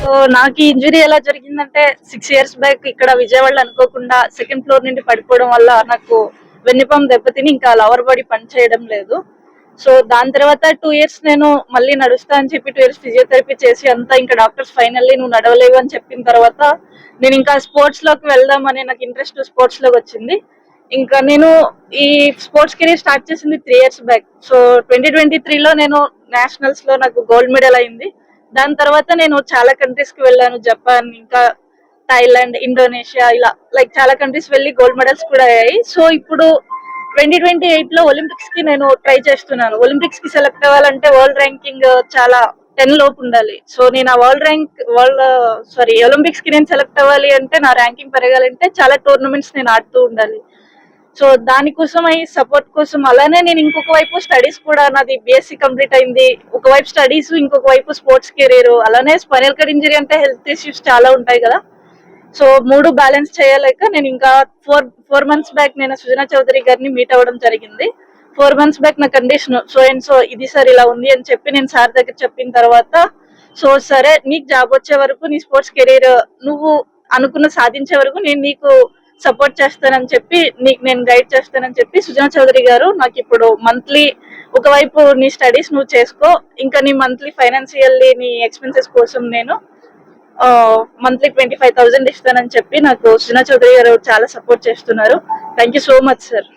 So నాకు ఈ injury ఎలా జరిగిందంటే సిక్స్ ఇయర్స్ బ్యాక్ ఇక్కడ విజయవాడ అనుకోకుండా సెకండ్ ఫ్లోర్ నుండి పడిపోవడం వల్ల నాకు వెన్నుపం దెబ్బతిని ఇంకా లవర్ బాడీ పనిచేయడం లేదు. సో దాని తర్వాత టూ ఇయర్స్ నేను మళ్ళీ నడుస్తా అని చెప్పి టూ ఇయర్స్ ఫిజియోథెరపీ చేసి అంతా ఇంకా డాక్టర్స్ ఫైనల్లీ నువ్వు నడవలేవు అని చెప్పిన తర్వాత నేను ఇంకా స్పోర్ట్స్లోకి వెళ్దాం అనే నాకు ఇంట్రెస్ట్ స్పోర్ట్స్లోకి వచ్చింది. ఇంకా నేను ఈ స్పోర్ట్స్ కెరీర్ స్టార్ట్ చేసింది three years back so twenty twenty త్రీలో నేను నేషనల్స్లో నాకు గోల్డ్ మెడల్ అయింది. దాని తర్వాత నేను చాలా కంట్రీస్కి వెళ్ళాను. జపాన్ ఇంకా థాయిలాండ్ ఇండోనేషియా ఇలా లైక్ చాలా కంట్రీస్ వెళ్ళి గోల్డ్ మెడల్స్ కూడా అయ్యాయి. సో ఇప్పుడు ట్వంటీ ట్వంటీ ఎయిట్లో ఒలింపిక్స్కి నేను ట్రై చేస్తున్నాను. ఒలింపిక్స్కి సెలెక్ట్ అవ్వాలంటే వరల్డ్ ర్యాంకింగ్ చాలా టెన్ లోపు ఉండాలి. సో నేను ఆ వరల్డ్ ర్యాంక్ వరల్డ్ సారీ ఒలింపిక్స్కి నేను సెలెక్ట్ అవ్వాలి అంటే నా ర్యాంకింగ్ పెరగాలంటే చాలా టోర్నమెంట్స్ నేను ఆడుతూ ఉండాలి. సో దానికోసం అయి సపోర్ట్ కోసం అలానే నేను ఇంకొక వైపు స్టడీస్ కూడా నాది బీఎస్సీ కంప్లీట్ అయింది. ఒకవైపు స్టడీస్ ఇంకొక వైపు స్పోర్ట్స్ కెరీర్ అలానే స్పైనల్ కట్ ఇంజరీ అంటే హెల్త్ ఇష్యూస్ చాలా ఉంటాయి కదా. సో మూడు బ్యాలెన్స్ చేయలేక నేను ఇంకా ఫోర్ ఫోర్ మంత్స్ బ్యాక్ నేను సుజనా చౌదరి గారిని మీట్ అవ్వడం జరిగింది. ఫోర్ మంత్స్ బ్యాక్ నా కండిషన్ సో అండ్ సో ఇది సార్ ఇలా ఉంది అని చెప్పి నేను సార్ దగ్గర చెప్పిన తర్వాత సో సరే నీకు జాబ్ వచ్చే వరకు నీ స్పోర్ట్స్ కెరీర్ నువ్వు అనుకున్న సాధించే వరకు నేను నీకు సపోర్ట్ చేస్తానని చెప్పి నీకు నేను గైడ్ చేస్తానని చెప్పి సుజనా చౌదరి గారు నాకు ఇప్పుడు మంత్లీ ఒకవైపు నీ స్టడీస్ నువ్వు చేసుకో ఇంకా నీ మంత్లీ ఫైనాన్షియల్లీ నీ ఎక్స్పెన్సెస్ కోసం నేను మంత్లీ ట్వంటీ ఫైవ్ థౌసండ్ ఇస్తానని చెప్పి నాకు సునా చౌదరి గారు చాలా సపోర్ట్ చేస్తున్నారు. Thank you so much sir